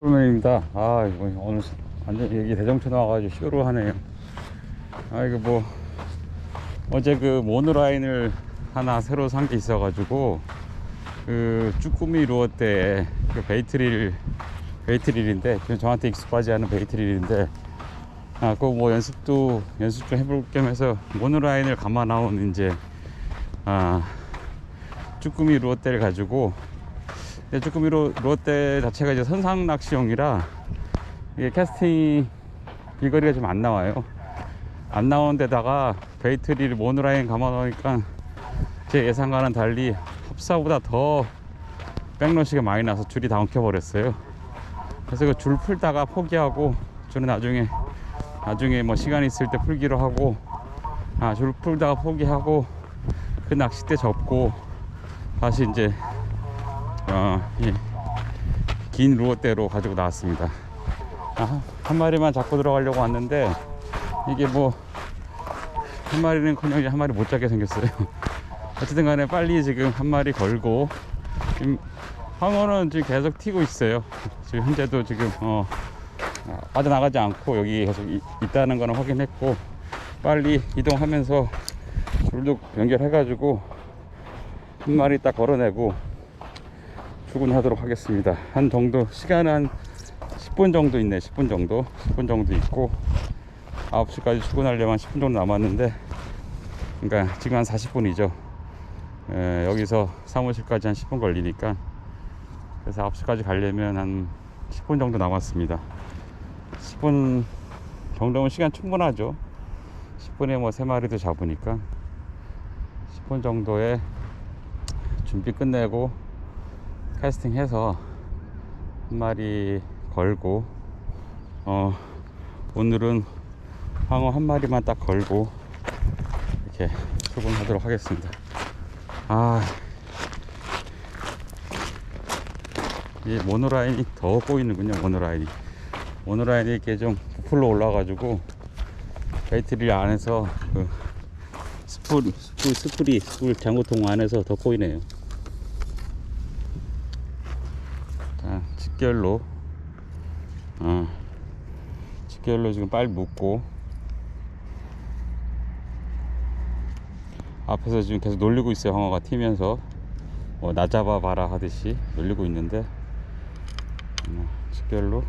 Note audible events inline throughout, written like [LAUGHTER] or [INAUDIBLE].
프로맨입니다. 아, 이거 오늘 완전 여기 대정촌 와가지고 쇼로 하네요. 아, 이거 뭐, 어제 그 모노라인을 하나 새로 산 게 있어가지고, 그 쭈꾸미 루어 때 그 베이트릴, 베이트릴인데, 지금 저한테 익숙하지 않은 베이트릴인데, 아, 그거 뭐 연습도, 연습 좀 해볼 겸 해서 모노라인을 감아 나온 이제, 아, 쭈꾸미 루어 때를 가지고, 쭈꾸미 로, 롯데 자체가 이제 선상 낚시용이라 이게 캐스팅 비거리가 좀 안 나와요. 안 나오는 데다가 베이트리를 모노라인 감아 놓으니까 제 예상과는 달리 합사보다 더 백러시가 많이 나서 줄이 다 엉켜버렸어요. 그래서 그 줄 풀다가 포기하고 저는 나중에 나중에 뭐 시간 있을 때 풀기로 하고 아 줄 풀다가 포기하고 그 낚싯대 접고 다시 이제 어, 이긴 루어대로 가지고 나왔습니다. 아, 한 마리만 잡고 들어가려고 왔는데 이게 뭐 한 마리는 커녕 한 마리 못 잡게 생겼어요. [LAUGHS] 어쨌든 간에 빨리 지금 한 마리 걸고 지금 황어는 지금 계속 튀고 있어요. 지금 현재도 지금 어, 아, 빠져나가지 않고 여기 계속 이- 있다는 거는 확인했고 빨리 이동하면서 줄도 연결해 가지고 한 마리 딱 걸어내고 출근하도록 하겠습니다. 한 정도 시간은 한 10분 정도 있네. 10분 정도. 10분 정도 있고 9시까지 출근하려면 10분 정도 남았는데 그러니까 지금 한 40분이죠. 여기서 사무실까지 한 10분 걸리니까 그래서 9시까지 가려면 한 10분 정도 남았습니다. 10분 정도면 시간 충분하죠. 10분에 뭐 3마리도 잡으니까 10분 정도에 준비 끝내고 캐스팅 해서 한 마리 걸고 어 오늘은 황어 한 마리만 딱 걸고 이렇게 출근하도록 하겠습니다. 아, 이 모노라인이 더 꼬이는군요. 모노라인이 모노라인이 이렇게 좀 부풀러 올라가지고 배터리 안에서 그 스풀 스풀 스풀이 스풀 장구통 안에서 더 꼬이네요. 자, 직결로. 어, 직결로 지금 빨리 묶고. 앞에서 지금 계속 놀리고 있어요 황어가 튀면서. 뭐 나 잡아봐라 하듯이 놀리고 있는데. 어, 직결로.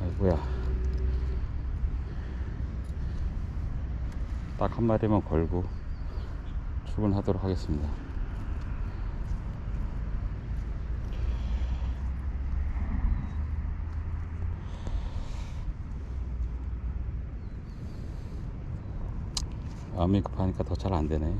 아이고야. 딱 한 마리만 걸고 출근하도록 하겠습니다 마음이 급하니까 더 잘 안 되네.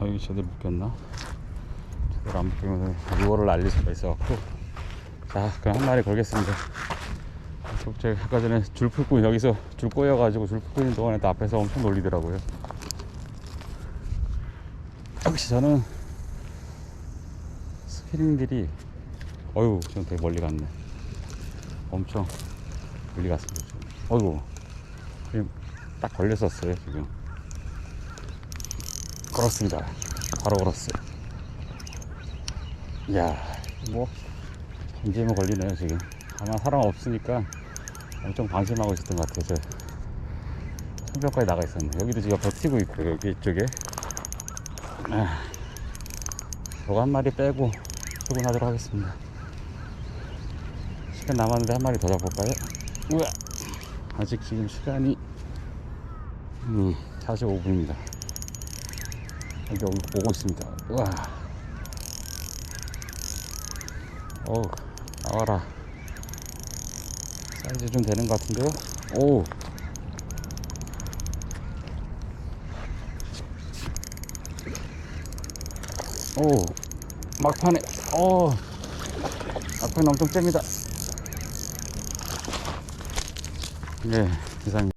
아, 여기 제대로 묶였나? 제대로 안 묶이면 루어를 날릴 수가 있어갖고. 자, 그럼 한 마리 걸겠습니다. 제가 아까 전에 줄 풀고 여기서 줄 꼬여가지고 줄 풀고 있는 동안에 또 앞에서 엄청 놀리더라고요. 역시 저는 스피링들이 어휴 지금 되게 멀리 갔네. 엄청 멀리 갔습니다 지금. 어휴 지금 딱 걸렸었어요 지금. 걸었습니다. 바로 걸었어요. 이야 뭐 언제면 걸리네요 지금. 아마 사람 없으니까 엄청 방심하고 있었던 것 같아요 저. 성벽까지 나가 있었네. 여기도 지금 버티고 있고 여기 이쪽에 아, 저거 한 마리 빼고 출근하도록 하겠습니다. 시간 남았는데 한 마리 더 잡을까요? 우와! 아직 지금 시간이 음, 45분입니다. 여기 여기 보고 있습니다. 우와! 어우, 나와라. 사이즈 좀 되는 것 같은데요? 오! 오 막판에 오 막판에 엄청 셉니다. 네 이상